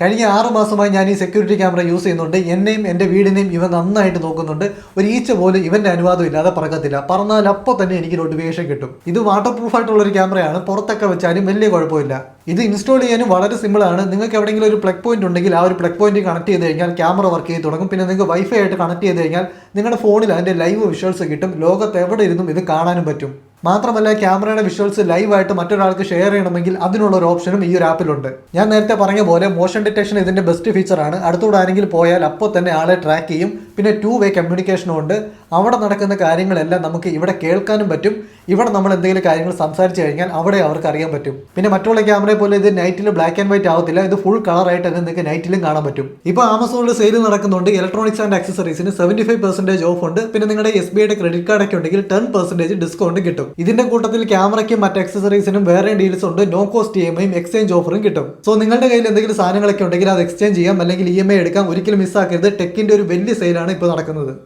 കഴിഞ്ഞ ആറ് മാസമായി ഞാൻ ഈ സെക്യൂരിറ്റി ക്യാമറ യൂസ് ചെയ്യുന്നുണ്ട്. എന്നെയും എന്റെ വീടിനെയും ഇവ നന്നായിട്ട് നോക്കുന്നുണ്ട്. ഒരു ഈച്ച പോലും ഇവന്റെ അനുവാദം ഇല്ലാതെ പറക്കത്തില്ല. പറഞ്ഞാൽ അപ്പോൾ തന്നെ എനിക്ക് നോട്ടിഫിക്കേഷൻ കിട്ടും. ഇത് വാട്ടർ പ്രൂഫ് ആയിട്ടുള്ള ഒരു ക്യാമറയാണ് പുറത്തൊക്കെ വെച്ചാലും വലിയ കുഴപ്പമില്ല. ഇത് ഇൻസ്റ്റാൾ ചെയ്യാനും വളരെ സിമ്പിളാണ് നിങ്ങൾക്ക് എവിടെയെങ്കിലും ഒരു പ്ലഗ് പോയിന്റ് ഉണ്ടെങ്കിൽ ആ ഒരു പ്ലഗ് പോയിന്റ് കണക്ട് ചെയ്ത് കഴിഞ്ഞാൽ ക്യാമറ വർക്ക് ചെയ്ത് തുടങ്ങും. പിന്നെ നിങ്ങൾക്ക് വൈഫൈ ആയിട്ട് കണക്ട് ചെയ്ത് കഴിഞ്ഞാൽ നിങ്ങളുടെ ഫോണിൽ അതിന്റെ ലൈവ് വിഷ്വൽസ് കിട്ടും. ലോകത്ത് എവിടെ ഇരുന്നും ഇത് കാണാനും പറ്റും. മാത്രമല്ല ക്യാമറയുടെ വിഷ്വൽസ് ലൈവായിട്ട് മറ്റൊരാൾക്ക് ഷെയർ ചെയ്യണമെങ്കിൽ അതിനുള്ള ഒരു ഓപ്ഷനും ഈ ഒരു ആപ്പിലുണ്ട്. ഞാൻ നേരത്തെ പറഞ്ഞ പോലെ മോഷൻ ഡിറ്റക്ഷൻ ഇതിന്റെ ബെസ്റ്റ് ഫീച്ചറാണ് അടുത്തൂടെ ആരെങ്കിലും പോയാൽ അപ്പോൾ തന്നെ ആളെ ട്രാക്ക് ചെയ്യും. പിന്നെ ടു വേ കമ്മ്യൂണിക്കേഷനും ഉണ്ട്. അവിടെ നടക്കുന്ന കാര്യങ്ങളെല്ലാം നമുക്ക് ഇവിടെ കേൾക്കാനും പറ്റും. ഇവിടെ നമ്മൾ എന്തെങ്കിലും കാര്യങ്ങൾ സംസാരിച്ചു കഴിഞ്ഞാൽ അവിടെ അവർക്ക് അറിയാൻ പറ്റും. പിന്നെ മറ്റുള്ള ക്യാമറയെ പോലെ ഇത് നൈറ്റിൽ ബ്ലാക്ക് ആൻഡ് വൈറ്റ് ആവത്തില്ല. ഇത് ഫുൾ കളറായിട്ട് തന്നെ നിങ്ങൾക്ക് നൈറ്റിലും കാണാൻ പറ്റും. ഇപ്പോൾ ആമസോണിൽ സെയിൽ നടക്കുന്നുണ്ട്. ഇലക്ട്രോണിക്സ് ആൻഡ് ആക്സസറീസിന് സെവന്റി ഫൈവ് പെർസെന്റേജ് ഓഫ് ഉണ്ട്. പിന്നെ നിങ്ങളുടെ എസ് ബി ഐയുടെ ക്രെഡിറ്റ് കാർഡൊക്കെ ഉണ്ടെങ്കിൽ ടെൻ പെർസെന്റേജ് ഡിസ്കൗണ്ട് കിട്ടും. ഇതിന്റെ കൂട്ടത്തിൽ ക്യാമറയ്ക്കും മറ്റ് ആക്സസറീസിനും വേറെ ഡീൽസ് ഉണ്ട്. നോ കോസ്റ്റ് ഇ എം ഐയും എക്സ്ചേഞ്ച് ഓഫറും കിട്ടും. സോ നിങ്ങളുടെ കയ്യിൽ എന്തെങ്കിലും സാധനങ്ങളൊക്കെ ഉണ്ടെങ്കിൽ അത് എക്സ്ചേഞ്ച് ചെയ്യാം. അല്ലെങ്കിൽ ഇ എം ഐ എടുക്കാം. ഒരിക്കലും മിസ്സാക്കരുത് ടെക്കിന്റെ ഒരു വലിയ സെയിലാണ് ഇപ്പോൾ നടക്കുന്നത്.